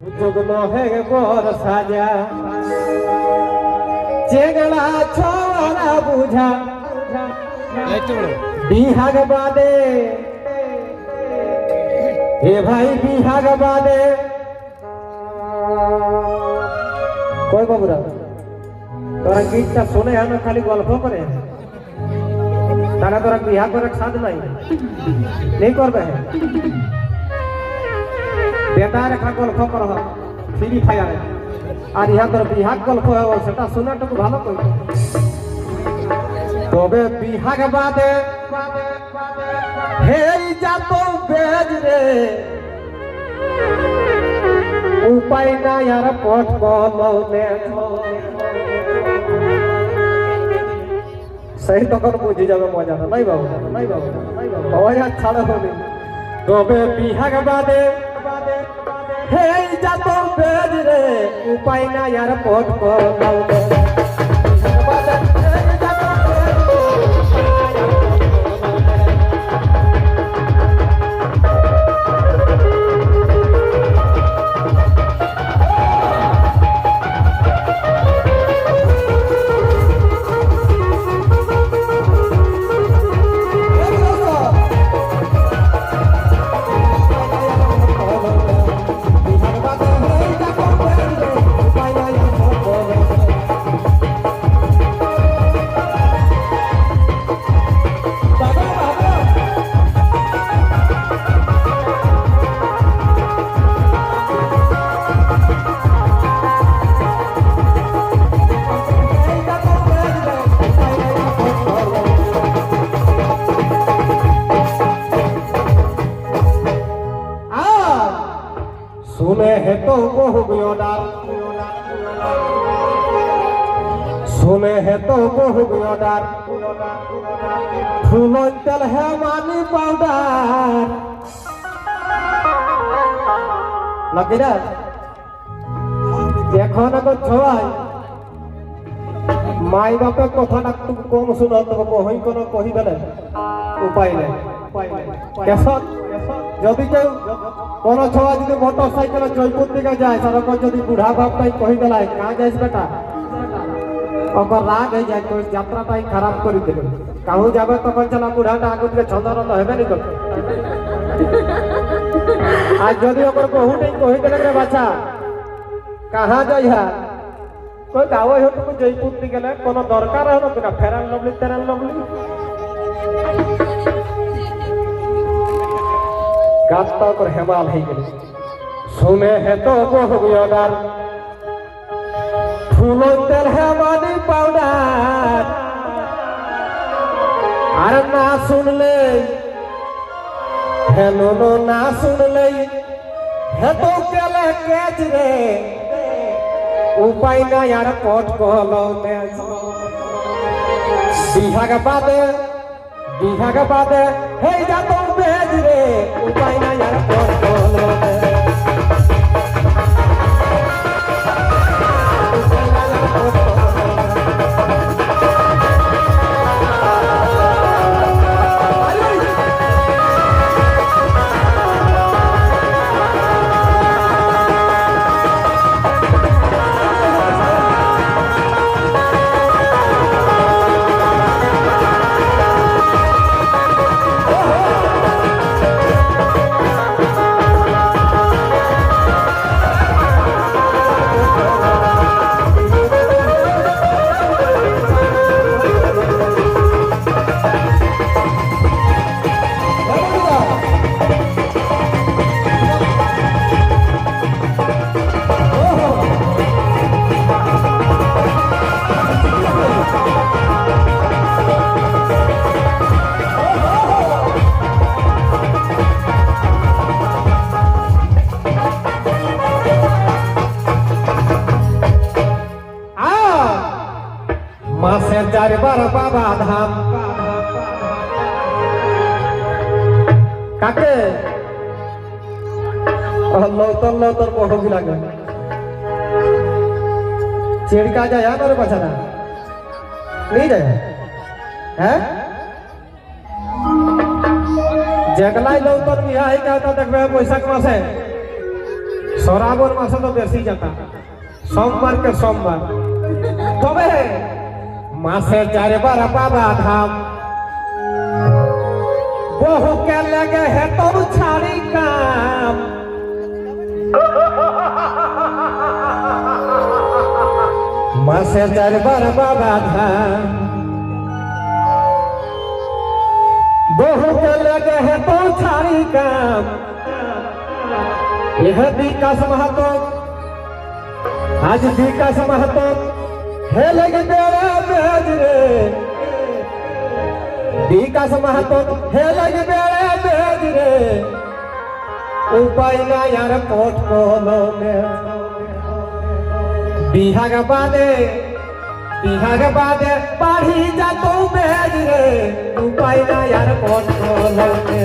যুগ্ন হয়ে বর সাজা চেগলা ছড়া বুঝা বিহাগ বাদে হে ভাই বিহাগ বাদে কই বাবুরা তোরা গীতটা শুনে আমি খালি গল্প করে তারা তোরা বিহা করে ছাদ নাই নেই করবে এখা গল্প কর। ফ্রি ফায়ারে। আর ইহা তোর বিহাগ গল্প হব সেটা শোনাটুকু ভালো কই তবে বিহাগ বাদে, হেই যাত বেজ রে। উপায় নাই আর পট কলমে সেই তখন বুঝে যাবে মজাটা নাই বাবু নাই বাবু নাই বাবু। মজা ছাড়া হবে তবে বিহাগ বাদে হেই যাত বেজ রে উপায় নাই আর পট কলমে হেতো বহুগিও না শুনে হেতো বহুগিও না ফুলন তেল হে মানি পাউডার লগিরা এখন এখন ছয় মাই বাপে কথা না তুমি কম শুনো তবে কহি কোন কহিবেলে উপায় নাই। যদি কেউ কোন ছোয়া যদি মোটর সাইকেলে জয়পুর দিকে যায়। সেরকম যদি বুড়া বাপটাই কহি দেলাই কাঁ যাইস বেটা? ওকর রাগ হয়ে যায় তোর যাত্রাটাই খারাপ করে দেবে কাহু যাবে তখন চলা বুড়াটা আগে থেকে ছন্দরত হবে নি তো? আর যদি ওকর বহু নেই কহি দেলে রে বাছা, কাহা যাই হা কই গাঁও হতো জয়পুর দিকে কোনো দরকার হলো কিনা? ফেরান লবলি, তেরান লবলি? গাছটা ওপর হেমাল হয়ে গেল। শুনে হেত বহুদার ফুল তেল হেমানি পাউডার। আর না শুনলে হেলো না শুনলে হেত কেলে কেজ রে। উপায় নাই আর পট কলমে বিহাগ বাদে বিহাগ বাদে, হেই যা তো বেজ রে উপায় নাই আর মাসের চারবার বাবা ধাম। কাকে? লৌতর লৌতর চিড়কা যায় আমার বাছানা নেই যায়। হ্যাঁ? যেগলাই লৌতর বিয়া দেখবে বৈশাখ মাসে। শ্রাবণ মাসে তো বেশি যেতা। সোমবারকে সোমবার। তবে मास्टर चार बार बाबा धाम। बहु के लगे है तो छाड़ी काम। मास्टर चार बार बाबा धाम। बहु के लगे है तो छाड़ी काम। यह विकास महतो। आज विकास महतो। বিকাশ মাহাতো, হে লাগি বেড়ে বেজ রে। উপায় না আর পট কলমে বিহাগ বাদে বিহাগ বাদে পাড়ি যা তো বেজ রে। উপায় না আর পট কলমে